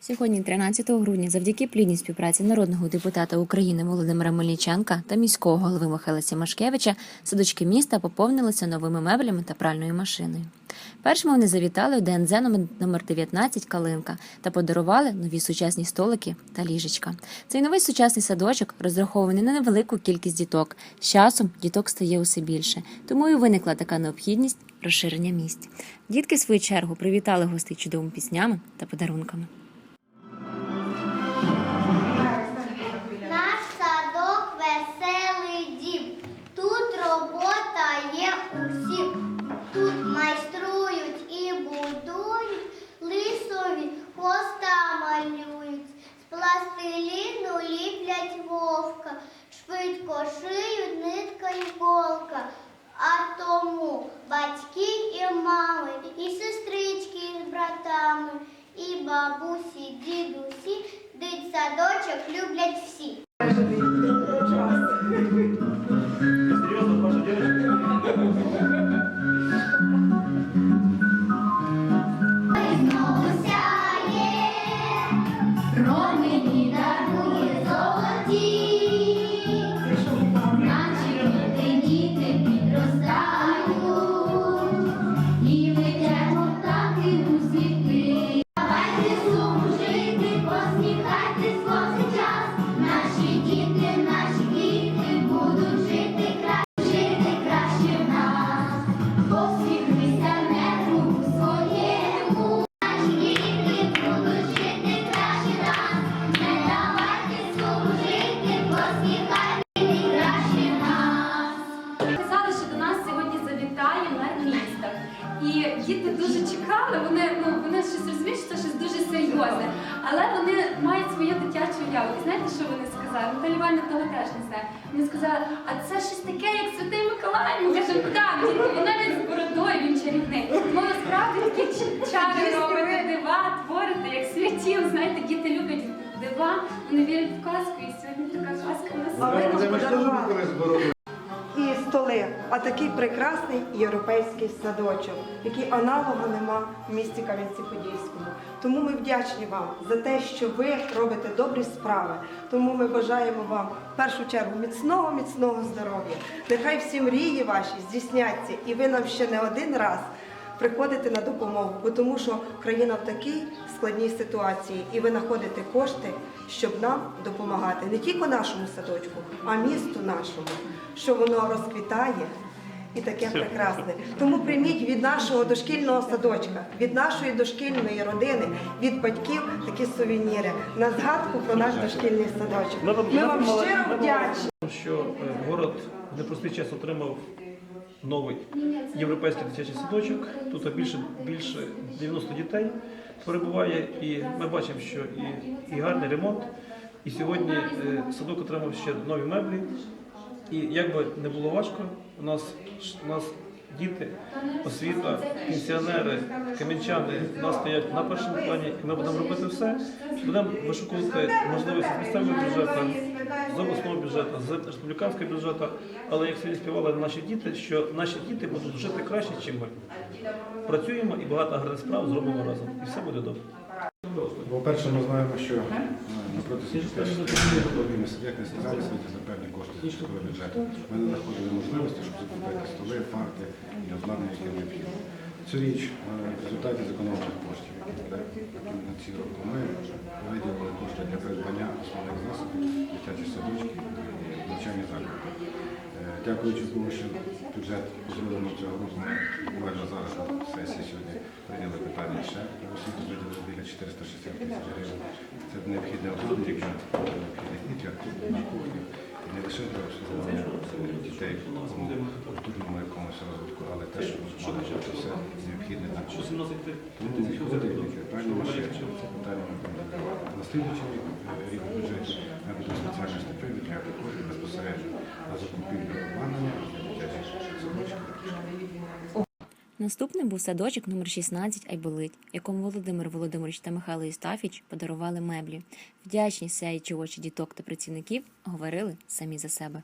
Сьогодні, 13 грудня, завдяки плідній співпраці народного депутата України Володимира Мельниченка та міського голови Михайла Сімашкевича, садочки міста поповнилися новими меблями та пральною машиною. Першими вони завітали у ДНЗ номер- номер 19 Калинка та подарували нові сучасні столики та ліжечка. Цей новий сучасний садочок розрахований на невелику кількість діток. З часом діток стає усе більше, тому і виникла така необхідність розширення місць. Дітки, в свою чергу, привітали гостей чудовими піснями та подарунками. братами, і бабусі, дідусі, дитсадочок люблять всі. Знову сяє, промені Казали, що до нас сьогодні завітає мер міста. І діти дуже чекали, вони, ну, вони щось розуміють, що це щось дуже серйозне. Але вони мають свою дитячу уяву. І знаєте, що вони сказали? Івановна того теж не знає. Вони сказали, а це щось таке, як Святий Миколай. Ми кажемо, так, дітки, він навіть з бородою, він чарівний. Тому насправді такі чари робите, дива, творите, як святі. Знаєте, діти люблять дива, вони вірять в казку, і сьогодні така казка у нас. Нам подарували. і столи, а такий прекрасний європейський садочок, який аналогу нема в місті Кам'янці-Подільському. Тому ми вдячні вам за те, що ви робите добрі справи. Тому ми бажаємо вам в першу чергу міцного, міцного здоров'я. Нехай всі мрії ваші здійсняться, і ви нам ще не один раз приходите на допомогу, бо тому що країна в такій складній ситуації, і ви знаходите кошти, щоб нам допомагати не тільки нашому садочку, а місту нашому, що воно розквітає. І таке прекрасне. Тому прийміть від нашого дошкільного садочка, від нашої дошкільної родини, від батьків такі сувеніри на згадку про наш дошкільний садочок. Ми вам щиро вдячні. що е, город непростий час отримав новий європейський дитячий садочок. Тут більше, більше 90 дітей перебуває, і ми бачимо, що і, і гарний ремонт. І сьогодні е, садок отримав ще нові меблі. І як би не було важко, у нас, у нас діти, освіта, пенсіонери, кам'янчани нас стоять на першому плані, і ми будемо робити все. Будемо вишукувати можливості місцевого бюджету, з обласного бюджету, з республіканського бюджету. Але як сьогодні співали наші діти, що наші діти будуть жити краще, ніж ми. Працюємо і багато гарних справ зробимо разом. І все буде добре. По-перше, ми знаємо, що е, напроти сільської як не сказали, світі за певні кошти міського бюджету. Ми не знаходили можливості, щоб закупити столи, парти і обладнання, яке необхідно. Цю річ е, в результаті зекономлених коштів, які на ці роки. Ми виділили кошти для придбання основних засобів, дитячих садочків і навчальних закладів. Е, Дякуючи Богу, що бюджет нам цього року. Буквально зараз на сесії сьогодні прийняли питання ще освіту виділили біля 460 тисяч гривень. Це необхідне обладнання для необхідних і для кухні, не лише для обслуговування дітей у культурному якомусь розвитку, але теж має бути все необхідне для кухні. Тому відходи, пральні машини, це питання ми будемо. На рік бюджеті ми будемо спеціальні стипендії для такої безпосередньо на закупівлю обладнання для дитячих садочків. Наступним був садочок номер 16 Айболит, якому Володимир Володимирович та Михайло Істафіч подарували меблі. Вдячні сяючі очі діток та працівників говорили самі за себе.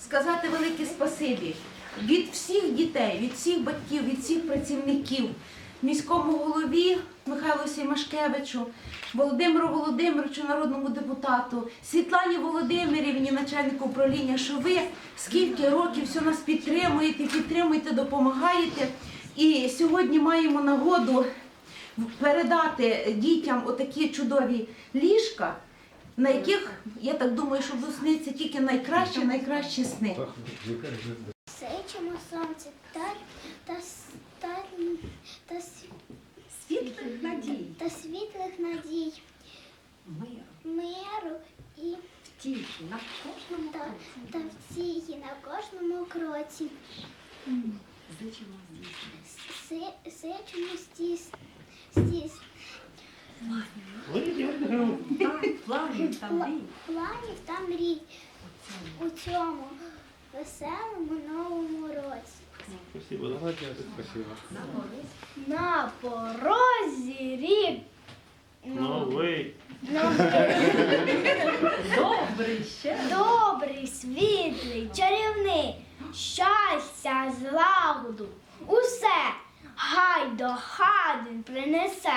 сказати велике спасибі від всіх дітей, від всіх батьків, від всіх працівників, міському голові Михайлу Сімашкевичу, Володимиру Володимировичу, народному депутату, Світлані Володимирівні, начальнику управління, що ви скільки років все нас підтримуєте, підтримуєте, допомагаєте. І сьогодні маємо нагоду передати дітям отакі чудові ліжка, на яких, я так думаю, що будуть сниться тільки найкращі, найкращі сни. Сичимо сонце та, та, с- та, та, с- Світлих надій. та світлих надій, миру і Тільки на кожному та, та втіхи на кожному кроці. Си- Сичимо стіс, стіс, планів там мрій. планів та мрій у цьому веселому новому році. Спасибо. На порозі рік Новий. Добрий ще. добрий, світлий, чарівний, щастя, злагоду, усе хай до хати принесе.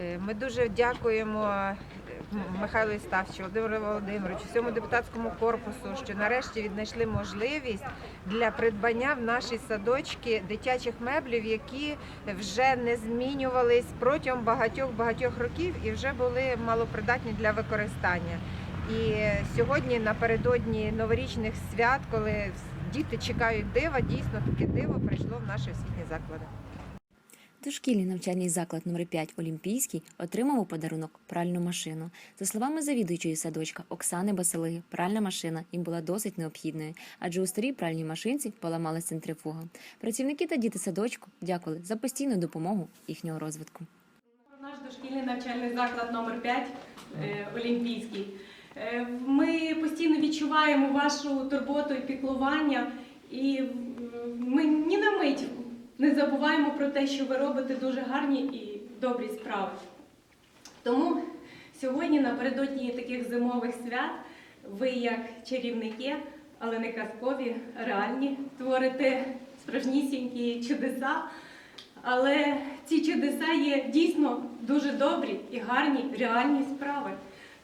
Е, Ми дуже дякуємо е, Михайлу Ставчу, Володимиру Володимировичу, всьому депутатському корпусу, що нарешті віднайшли можливість для придбання в наші садочки дитячих меблів, які вже не змінювались протягом багатьох багатьох років і вже були малопридатні для використання. І сьогодні, напередодні новорічних свят, коли діти чекають дива, дійсно таке диво прийшло в наші освітні заклади. Дошкільний навчальний заклад номер 5 Олімпійський отримав у подарунок пральну машину. За словами завідуючої садочка Оксани Басилиги, пральна машина їм була досить необхідною, адже у старій пральній машинці поламалась центрифуга. Працівники та діти садочку дякували за постійну допомогу їхнього розвитку. Наш дошкільний навчальний заклад номер 5 е, Олімпійський. Е, Ми постійно відчуваємо вашу турботу і піклування, і ми ні на мить не забуваємо про те, що ви робите дуже гарні і добрі справи. Тому сьогодні, напередодні таких зимових свят, ви як чарівники, але не казкові, реальні, творите справжнісінькі чудеса. Але ці чудеса є дійсно дуже добрі і гарні реальні справи.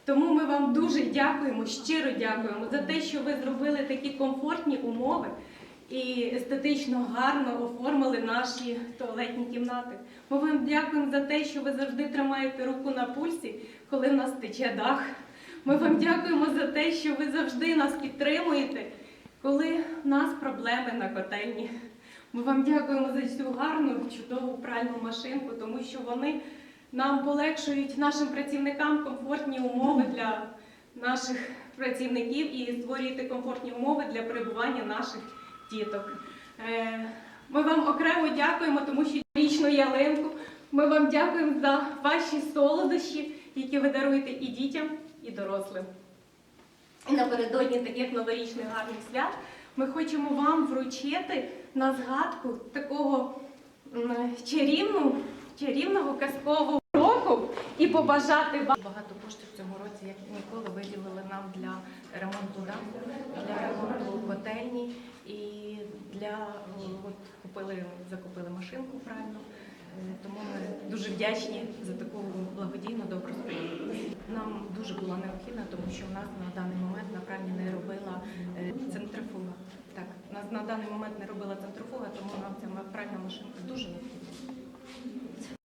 Тому ми вам дуже дякуємо, щиро дякуємо за те, що ви зробили такі комфортні умови і естетично гарно оформили наші туалетні кімнати. Ми вам дякуємо за те, що ви завжди тримаєте руку на пульсі, коли в нас тече дах. Ми вам дякуємо за те, що ви завжди нас підтримуєте, коли в нас проблеми на котельні. Ми вам дякуємо за цю гарну, чудову пральну машинку, тому що вони нам полегшують нашим працівникам комфортні умови для наших працівників і створюєте комфортні умови для перебування наших діток. Е, Ми вам окремо дякуємо, тому що річну ялинку. Ми вам дякуємо за ваші солодощі, які ви даруєте і дітям, і дорослим. І напередодні таких новорічних гарних свят ми хочемо вам вручити на згадку такого чарівну, чарівного казкового року і побажати вам багато коштів цьому році, як ніколи, виділили нам для ремонту даху, для ремонту котельні і для от купили, закупили машинку правильно. Тому ми дуже вдячні за таку благодійну добру справу. Нам дуже була необхідна, тому що в нас на даний момент на пральні не робила е, центрифуга. Так, нас на даний момент не робила центрифуга, тому нам ця